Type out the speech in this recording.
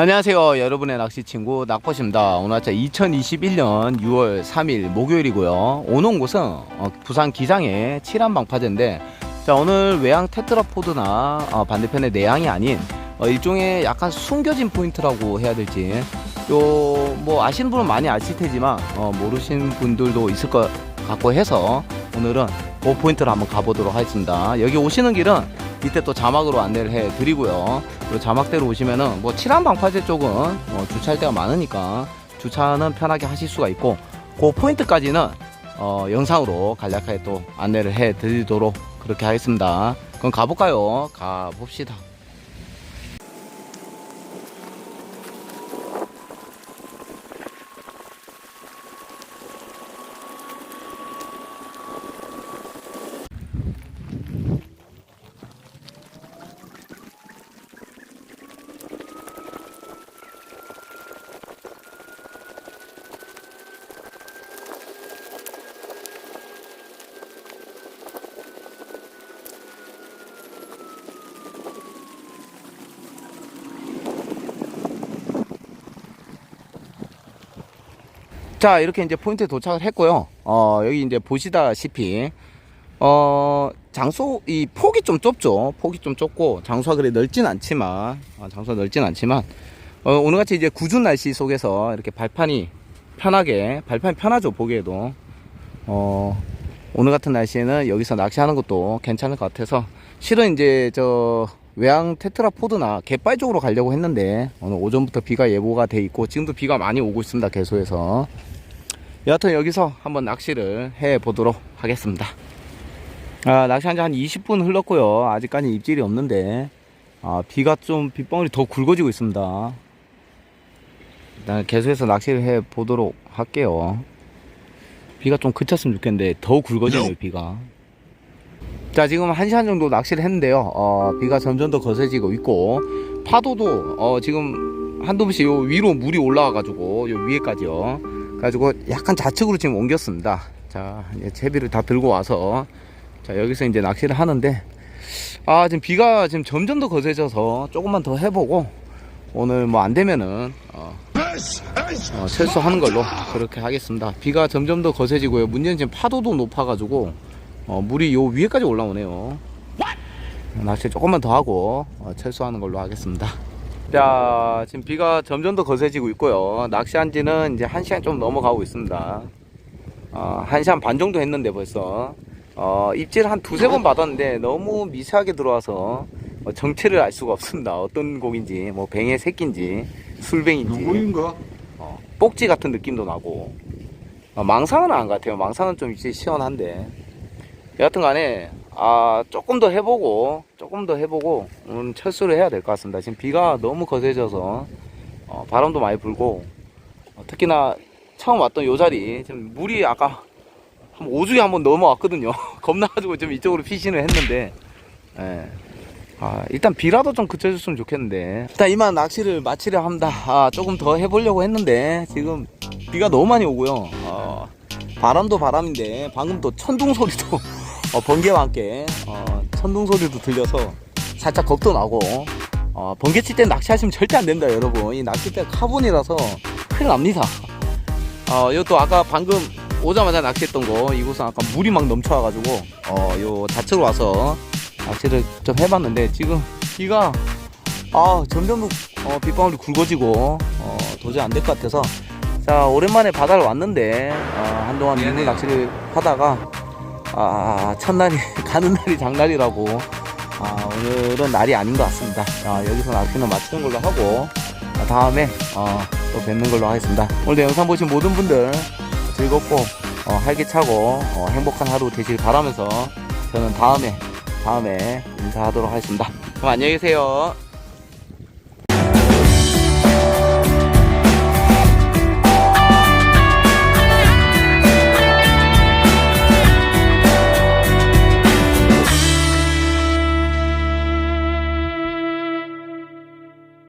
안녕하세요 여러분의 낚시 친구 낙포입니다. 오늘 아침 2021년 6월 3일 목요일이고요. 오는 곳은 어, 부산 기장의 칠한 방파제인데 자 오늘 외양 테트라포드나 어, 반대편의 내양이 아닌 어, 일종의 약간 숨겨진 포인트라고 해야 될지 요 뭐 아시는 분은 많이 아실 테지만 어, 모르시는 분들도 있을 것 같고 해서 오늘은 그 포인트를 한번 가보도록 하겠습니다. 여기 오시는 길은 이때 또 자막으로 안내를 해 드리고요. 그리고 자막대로 오시면은 뭐 칠한 방파제 쪽은 뭐 주차할 데가 많으니까 주차는 편하게 하실 수가 있고 그 포인트까지는 어, 영상으로 간략하게 또 안내를 해 드리도록 그렇게 하겠습니다. 그럼 가볼까요? 가봅시다 자 이렇게 이제 포인트에 도착을 했고요. 어 여기 이제 보시다시피 어 장소 이 폭이 좀 좁죠. 폭이 좀 좁고 장소가 그리 넓진 않지만 어, 장소가 넓진 않지만 어, 오늘같이 이제 궂은 날씨 속에서 이렇게 발판이 편하게 발판이 편하죠 보기에도. 어 오늘 같은 날씨에는 여기서 낚시하는 것도 괜찮을 것 같아서 실은 이제 저 외양 테트라포드나 갯바위 쪽으로 가려고 했는데 오늘 오전부터 비가 예보가 돼 있고 지금도 비가 많이 오고 있습니다 계속해서. 여하튼 여기서 한번 낚시를 해 보도록 하겠습니다. 아, 낚시한 지 한 20분 흘렀고요. 아직까지 입질이 없는데. 아, 비가 좀 빗방울이 더 굵어지고 있습니다. 일단 계속해서 낚시를 해 보도록 할게요. 비가 좀 그쳤으면 좋겠는데 더 굵어지네요 비가 자 지금 1시간 정도 낚시를 했는데요. 어, 비가 점점 더 거세지고 있고 파도도 어, 지금 한두 번씩 요 위로 물이 올라와 가지고 요 위에까지요. 가지고 약간 좌측으로 지금 옮겼습니다. 자 이제 채비를 다 들고 와서 자 여기서 이제 낚시를 하는데 아 지금 비가 지금 점점 더 거세져서 조금만 더 해보고 오늘 뭐 안 되면은 어, 어, 철수하는 걸로 그렇게 하겠습니다. 비가 점점 더 거세지고요. 문제는 지금 파도도 높아 가지고 어, 물이 요 위에까지 올라오네요. 낚시 조금만 더 하고 어, 철수하는 걸로 하겠습니다. 자, 지금 비가 점점 더 거세지고 있고요. 낚시한 지는 이제 1시간 좀 넘어가고 있습니다. 어, 1시간 반 정도 했는데 벌써. 어, 입질 한 두세 번 받았는데 너무 미세하게 들어와서 어, 정체를 알 수가 없습니다. 어떤 고기인지, 뭐 뱅의 새끼인지, 술뱅인지. 누구인가? 어, 꼭지 같은 느낌도 나고 어, 망상은 안 같아요 망상은 좀 이제 시원한데 여하튼 간에 아 조금 더 해보고 조금 더 해보고 오늘 철수를 해야 될 것 같습니다 지금 비가 너무 거세져서 어, 바람도 많이 불고 어, 특히나 처음 왔던 요 자리 지금 물이 아까 한 5주에 한 번 넘어왔거든요 겁나가지고 좀 이쪽으로 피신을 했는데 예. 아, 일단 비라도 좀 그쳐줬으면 좋겠는데. 일단 이만 낚시를 마치려 합니다. 아, 조금 더 해보려고 했는데, 지금 비가 너무 많이 오고요. 어, 바람도 바람인데, 방금 또 천둥 소리도, 어, 번개와 함께, 어, 천둥 소리도 들려서 살짝 겁도 나고, 어, 번개 칠 때 낚시하시면 절대 안 된다, 여러분. 이 낚싯대 카본이라서 큰일 납니다. 어, 이것도 아까 방금 오자마자 낚시했던 거, 이곳은 아까 물이 막 넘쳐와가지고, 어, 요 좌측으로 와서 낚시를 좀 해봤는데 지금 비가 아 점점 어, 빗방울이 굵어지고 어, 도저히 안 될 것 같아서 자 오랜만에 바다를 왔는데 어, 한동안 민물 낚시를 하다가 아 첫날이 가는 날이 장날이라고 아 오늘은 날이 아닌 것 같습니다 아, 여기서 낚시는 마치는 걸로 하고 아, 다음에 어, 또 뵙는 걸로 하겠습니다 오늘도 영상 보신 모든 분들 즐겁고 어, 활기차고 어, 행복한 하루 되길 바라면서 저는 다음에 다음에 인사하도록 하겠습니다. 그럼 안녕히 계세요.